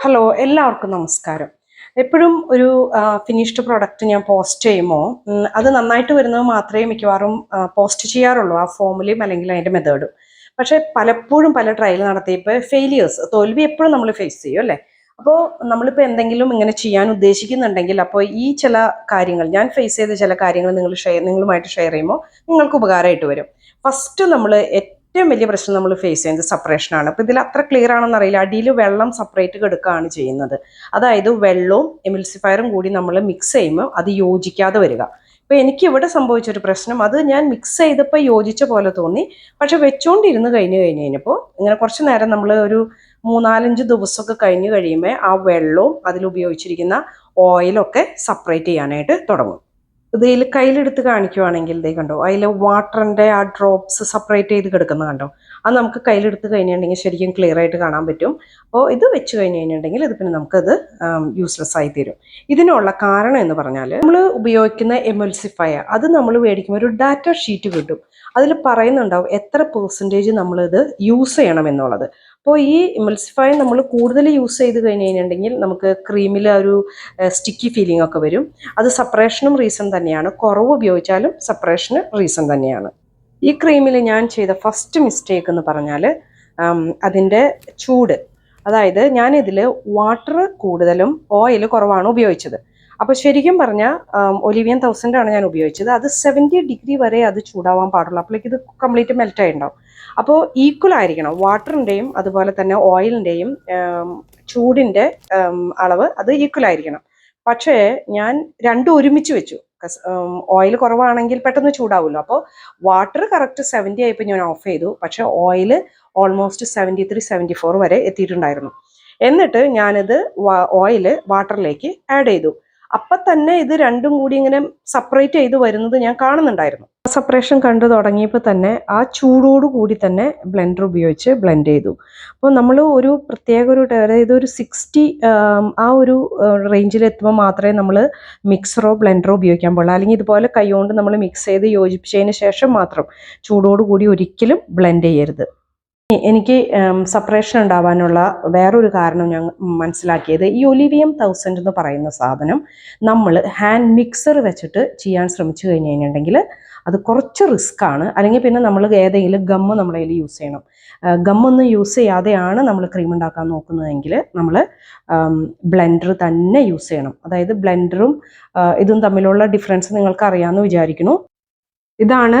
Hello എല്ലാവർക്കും നമസ്കാരം. എപ്പോഴും ഒരു ഫിനിഷ്ഡ് പ്രൊഡക്റ്റ് ഞാൻ പോസ്റ്റ് ചെയ്യുമോ അത് നന്നായിട്ട് വരുന്നത് മാത്രമേ മിക്കവാറും പോസ്റ്റ് ചെയ്യാറുള്ളൂ ആ ഫോമിലും അല്ലെങ്കിൽ അതിന്റെ മെത്തേഡും പക്ഷേ പലപ്പോഴും പല ട്രയൽ നടത്തിയപ്പോൾ ഫെയിലിയേഴ്സ് തോൽവി എപ്പോഴും നമ്മൾ ഫേസ് ചെയ്യും അല്ലേ? അപ്പോൾ നമ്മളിപ്പോൾ എന്തെങ്കിലും ഇങ്ങനെ ചെയ്യാൻ ഉദ്ദേശിക്കുന്നുണ്ടെങ്കിൽ അപ്പോൾ ഈ ചില കാര്യങ്ങൾ ഞാൻ ഫേസ് ചെയ്ത ചില കാര്യങ്ങൾ നിങ്ങൾ ഷെയർ നിങ്ങളുമായിട്ട് ഷെയർ ചെയ്യുമ്പോൾ നിങ്ങൾക്ക് ഉപകാരമായിട്ട് വരും. ഫസ്റ്റ് നമ്മൾ ഏറ്റവും വലിയ പ്രശ്നം നമ്മൾ ഫേസ് ചെയ്യുന്നത് സെപ്പറേഷനാണ് അപ്പോൾ ഇതിൽ അത്ര ക്ലിയർ ആണെന്ന് അറിയില്ല. അടിയിൽ വെള്ളം സെപ്പറേറ്റ് കെടുക്കുകയാണ് ചെയ്യുന്നത്. അതായത് വെള്ളവും എമിൽസിഫയറും കൂടി നമ്മൾ മിക്സ് ചെയ്യുമ്പോൾ അത് യോജിക്കാതെ വരിക. ഇപ്പോൾ എനിക്ക് ഇവിടെ സംഭവിച്ചൊരു പ്രശ്നം. അത് ഞാൻ മിക്സ് ചെയ്തപ്പോൾ യോജിച്ച പോലെ തോന്നി. പക്ഷെ വെച്ചുകൊണ്ടിരുന്ന് കഴിഞ്ഞ് കഴിഞ്ഞ് കഴിഞ്ഞപ്പോൾ ഇങ്ങനെ കുറച്ച് നേരം നമ്മൾ ഒരു മൂന്നാലഞ്ച് ദിവസമൊക്കെ കഴിഞ്ഞ് കഴിയുമ്പോൾ ആ വെള്ളവും അതിൽ ഉപയോഗിച്ചിരിക്കുന്ന ഓയിലൊക്കെ സെപ്പറേറ്റ് ചെയ്യാനായിട്ട് തുടങ്ങും. ഇതിൽ കയ്യിലെടുത്ത് കാണിക്കുവാണെങ്കിൽ ഇതേ കണ്ടോ അതിൽ വാട്ടറിന്റെ ആ ഡ്രോപ്സ് സെപ്പറേറ്റ് ചെയ്ത് കിടക്കുന്ന കണ്ടോ അത് നമുക്ക് കയ്യിലെടുത്ത് കഴിഞ്ഞിട്ടുണ്ടെങ്കിൽ ശരിക്കും ക്ലിയർ ആയിട്ട് കാണാൻ പറ്റും. അപ്പോൾ ഇത് വെച്ച് കഴിഞ്ഞ് കഴിഞ്ഞിട്ടുണ്ടെങ്കിൽ ഇത് പിന്നെ നമുക്കത് യൂസ്ലെസ് ആയി തീരും. ഇതിനുള്ള കാരണം എന്ന് പറഞ്ഞാൽ നമ്മൾ ഉപയോഗിക്കുന്ന എമൽസിഫയർ അത് നമ്മൾ മേടിക്കുമ്പോൾ ഒരു ഡാറ്റ ഷീറ്റ് കിട്ടും. അതിൽ പറയുന്നുണ്ടാവും എത്ര പെർസെന്റേജ് നമ്മളിത് യൂസ് ചെയ്യണം എന്നുള്ളത്. അപ്പോൾ ഈ എമൽസിഫയർ നമ്മൾ കൂടുതൽ യൂസ് ചെയ്ത് കഴിഞ്ഞ് കഴിഞ്ഞിട്ടുണ്ടെങ്കിൽ നമുക്ക് ക്രീമിൽ ഒരു സ്റ്റിക്കി ഫീലിംഗ് ഒക്കെ വരും. അത് സെപ്പറേഷനും റീസൺ തന്നെയാണ്. കുറവ് ഉപയോഗിച്ചാലും സെപ്പറേഷന് റീസൺ തന്നെയാണ്. ഈ ക്രീമിൽ ഞാൻ ചെയ്ത ഫസ്റ്റ് മിസ്റ്റേക്ക് എന്ന് പറഞ്ഞാൽ അതിന്റെ ചൂട്. അതായത് ഞാനിതിൽ വാട്ടർ കൂടുതലും ഓയിൽ കുറവാണ് ഉപയോഗിച്ചത്. അപ്പോൾ ശരിക്കും പറഞ്ഞാൽ ഒലിവിയൻ തൗസൻഡ് ആണ് ഞാൻ ഉപയോഗിച്ചത്. അത് സെവന്റി ഡിഗ്രി വരെ അത് ചൂടാവാൻ പാടുള്ളൂ. അപ്പോഴേക്ക് ഇത് കംപ്ലീറ്റ് മെൽറ്റ് ആയിട്ടുണ്ടാവും അപ്പോൾ ഈക്വൽ ആയിരിക്കണം. വാട്ടറിന്റെയും അതുപോലെ തന്നെ ഓയിലിന്റെയും ചൂടിന്റെ അളവ് അത് ഈക്വൽ ആയിരിക്കണം. പക്ഷേ ഞാൻ രണ്ടും ഒരുമിച്ച് വെച്ചു. ഓയിൽ കുറവാണെങ്കിൽ പെട്ടെന്ന് ചൂടാവുമല്ലോ അപ്പോൾ വാട്ടർ കറക്റ്റ് സെവന്റി ആയപ്പോൾ ഞാൻ ഓഫ് ചെയ്തു. പക്ഷേ oil almost seventy three seventy four വരെ എത്തിയിട്ടുണ്ടായിരുന്നു. എന്നിട്ട് ഞാനിത് ഓയിൽ വാട്ടറിലേക്ക് ആഡ് ചെയ്തു. അപ്പം തന്നെ ഇത് രണ്ടും കൂടി ഇങ്ങനെ സെപ്പറേറ്റ് ചെയ്ത് വരുന്നത് ഞാൻ കാണുന്നുണ്ടായിരുന്നു. സെപ്പറേഷൻ കണ്ടു തുടങ്ങിയപ്പോൾ തന്നെ ആ ചൂടോട് കൂടി തന്നെ ബ്ലെൻഡർ ഉപയോഗിച്ച് ബ്ലെൻഡ് ചെയ്തു. അപ്പോൾ നമ്മൾ ഒരു പ്രത്യേക ഒരു അതായത് ഒരു സിക്സ്റ്റി ആ ഒരു റേഞ്ചിൽ എത്തുമ്പോൾ മാത്രമേ നമ്മൾ മിക്സറോ ബ്ലെൻഡറോ ഉപയോഗിക്കാൻ പാടുള്ളൂ. അല്ലെങ്കിൽ ഇതുപോലെ കൈകൊണ്ട് നമ്മൾ മിക്സ് ചെയ്ത് യോജിപ്പിച്ചതിന് ശേഷം മാത്രം ചൂടോട് കൂടി ഒരിക്കലും ബ്ലെൻഡ് ചെയ്യരുത്. എനിക്ക് സെപ്പറേഷൻ ഉണ്ടാവാനുള്ള വേറൊരു കാരണം ഞാൻ മനസ്സിലാക്കിയത് ഈ ഒലിവിയം തൗസൻഡ് എന്ന് പറയുന്ന സാധനം നമ്മൾ ഹാൻഡ് മിക്സർ വെച്ചിട്ട് ചെയ്യാൻ ശ്രമിച്ചു കഴിഞ്ഞ് കഴിഞ്ഞിട്ടുണ്ടെങ്കിൽ അത് കുറച്ച് റിസ്ക് ആണ്. അല്ലെങ്കിൽ പിന്നെ നമ്മൾ ഏതെങ്കിലും ഗമ്മ് നമ്മളെ കയ്യിൽ യൂസ് ചെയ്യണം. ഗമ്മൊന്നും യൂസ് ചെയ്യാതെയാണ് നമ്മൾ ക്രീം ഉണ്ടാക്കാൻ നോക്കുന്നതെങ്കിൽ നമ്മൾ ബ്ലെൻഡർ തന്നെ യൂസ് ചെയ്യണം. അതായത് ബ്ലെൻഡറും ഇതും തമ്മിലുള്ള ഡിഫറൻസ് നിങ്ങൾക്ക് അറിയാമെന്ന് വിചാരിക്കുന്നു. ഇതാണ്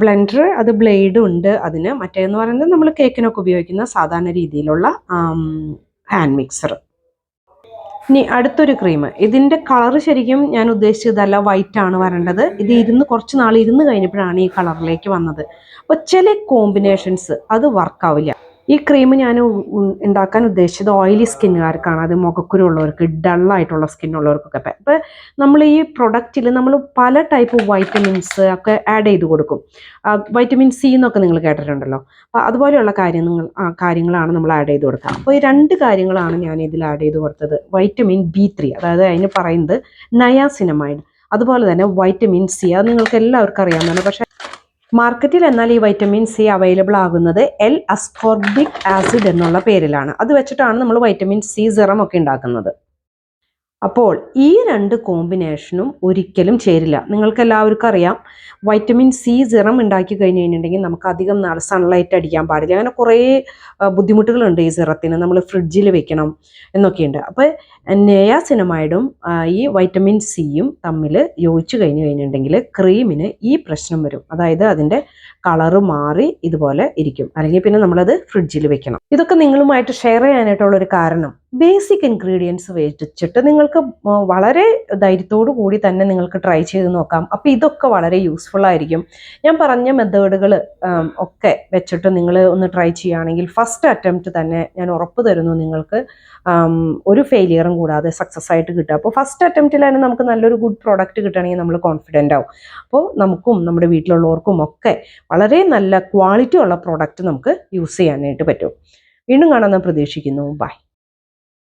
ബ്ലെൻഡർ അത് ബ്ലേഡും ഉണ്ട് അതിന്. മറ്റേന്ന് പറയുന്നത് നമ്മൾ കേക്കിനൊക്കെ ഉപയോഗിക്കുന്ന സാധാരണ രീതിയിലുള്ള ഹാൻഡ് മിക്സർ ഇനി അടുത്തൊരു ക്രീം ഇതിന്റെ കളർ ശരിക്കും ഞാൻ ഉദ്ദേശിച്ചതല്ല വൈറ്റ് ആണ് വരേണ്ടത്. ഇത് ഇരുന്ന് കുറച്ച് നാൾ ഇരുന്ന് കഴിഞ്ഞപ്പോഴാണ് ഈ കളറിലേക്ക് വന്നത്. അപ്പോൾ ചില കോമ്പിനേഷൻസ് അത് വർക്കാവില്ല ഈ ക്രീം ഞാൻ ഉണ്ടാക്കാൻ ഉദ്ദേശിച്ചത് ഓയിലി സ്കിന്നുകാർക്കാണ് അത് മുഖക്കുരു ഉള്ളവർക്ക് ഡള്ളായിട്ടുള്ള സ്കിന്നുള്ളവർക്കൊക്കെ അപ്പം നമ്മൾ ഈ പ്രൊഡക്റ്റിൽ നമ്മൾ പല ടൈപ്പ് വൈറ്റമിൻസ് ഒക്കെ ആഡ് ചെയ്ത് കൊടുക്കും. വൈറ്റമിൻ സി എന്നൊക്കെ നിങ്ങൾ കേട്ടിട്ടുണ്ടല്ലോ. അപ്പോൾ അതുപോലെയുള്ള കാര്യങ്ങൾ കാര്യങ്ങളാണ് നമ്മൾ ആഡ് ചെയ്ത് കൊടുക്കുക. അപ്പോൾ ഈ രണ്ട് കാര്യങ്ങളാണ് ഞാൻ ഇതിൽ ആഡ് ചെയ്ത് കൊടുത്തത്. വൈറ്റമിൻ ബി ത്രീ അതായത് അതിന് പറയുന്നത് നയാസിനമൈഡ് അതുപോലെ തന്നെ വൈറ്റമിൻ സി അത് നിങ്ങൾക്ക് എല്ലാവർക്കും അറിയാവുന്നതാണ്. പക്ഷേ മാർക്കറ്റിൽ എന്നാൽ ഈ വൈറ്റമിൻ സി അവൈലബിൾ ആകുന്നത് എൽ അസ്കോർബിക് ആസിഡ് എന്നുള്ള പേരിലാണ്. അത് വെച്ചിട്ടാണ് നമ്മൾ വൈറ്റമിൻ സി സിറം ഒക്കെ ഉണ്ടാക്കുന്നത്. അപ്പോൾ ഈ രണ്ട് കോമ്പിനേഷനും ഒരിക്കലും ചേരില്ല. നിങ്ങൾക്ക് എല്ലാവർക്കും അറിയാം വൈറ്റമിൻ സി സിറം ഉണ്ടാക്കി കഴിഞ്ഞ് കഴിഞ്ഞിട്ടുണ്ടെങ്കിൽ നമുക്ക് അധികം നാൾ സൺലൈറ്റ് അടിക്കാൻ പാടില്ല. അങ്ങനെ കുറേ ബുദ്ധിമുട്ടുകളുണ്ട് ഈ സിറത്തിന് നമ്മൾ ഫ്രിഡ്ജിൽ വെക്കണം എന്നൊക്കെയുണ്ട്. അപ്പോൾ നെയാസിനമൈഡും ഈ വൈറ്റമിൻ സിയും തമ്മിൽ യോജിച്ച് കഴിഞ്ഞ് കഴിഞ്ഞിട്ടുണ്ടെങ്കിൽ ക്രീമിന് ഈ പ്രശ്നം വരും. അതായത് അതിന്റെ കളറ് മാറി ഇതുപോലെ ഇരിക്കും. അല്ലെങ്കിൽ പിന്നെ നമ്മളത് ഫ്രിഡ്ജിൽ വെക്കണം. ഇതൊക്കെ നിങ്ങളുമായിട്ട് ഷെയർ ചെയ്യാനായിട്ടുള്ള ഒരു കാരണം. ബേസിക് ഇൻഗ്രീഡിയൻസ് വെച്ചിട്ട് നിങ്ങൾക്ക് വളരെ ധൈര്യത്തോടു കൂടി തന്നെ നിങ്ങൾക്ക് ട്രൈ ചെയ്ത് നോക്കാം. അപ്പോൾ ഇതൊക്കെ വളരെ യൂസ്ഫുൾ ആയിരിക്കും. ഞാൻ പറഞ്ഞ മെത്തേഡുകൾ ഒക്കെ വെച്ചിട്ട് നിങ്ങൾ ഒന്ന് ട്രൈ ചെയ്യുകയാണെങ്കിൽ ഫസ്റ്റ് അറ്റംപ്റ്റ് തന്നെ ഞാൻ ഉറപ്പ് തരുന്നു നിങ്ങൾക്ക് ഒരു ഫെയിലിയറും കൂടാതെ സക്സസ് ആയിട്ട് കിട്ടുക. അപ്പോൾ ഫസ്റ്റ് അറ്റംപ്റ്റിൽ തന്നെ നമുക്ക് നല്ലൊരു ഗുഡ് പ്രോഡക്റ്റ് കിട്ടുകയാണെങ്കിൽ നമ്മൾ കോൺഫിഡന്റ് ആവും. അപ്പോൾ നമുക്കും നമ്മുടെ വീട്ടിലുള്ളവർക്കും ഒക്കെ വളരെ നല്ല ക്വാളിറ്റി ഉള്ള പ്രോഡക്റ്റ് നമുക്ക് യൂസ് ചെയ്യാനായിട്ട് പറ്റും. വീണ്ടും കാണാൻ പ്രതീക്ഷിക്കുന്നു. ബൈ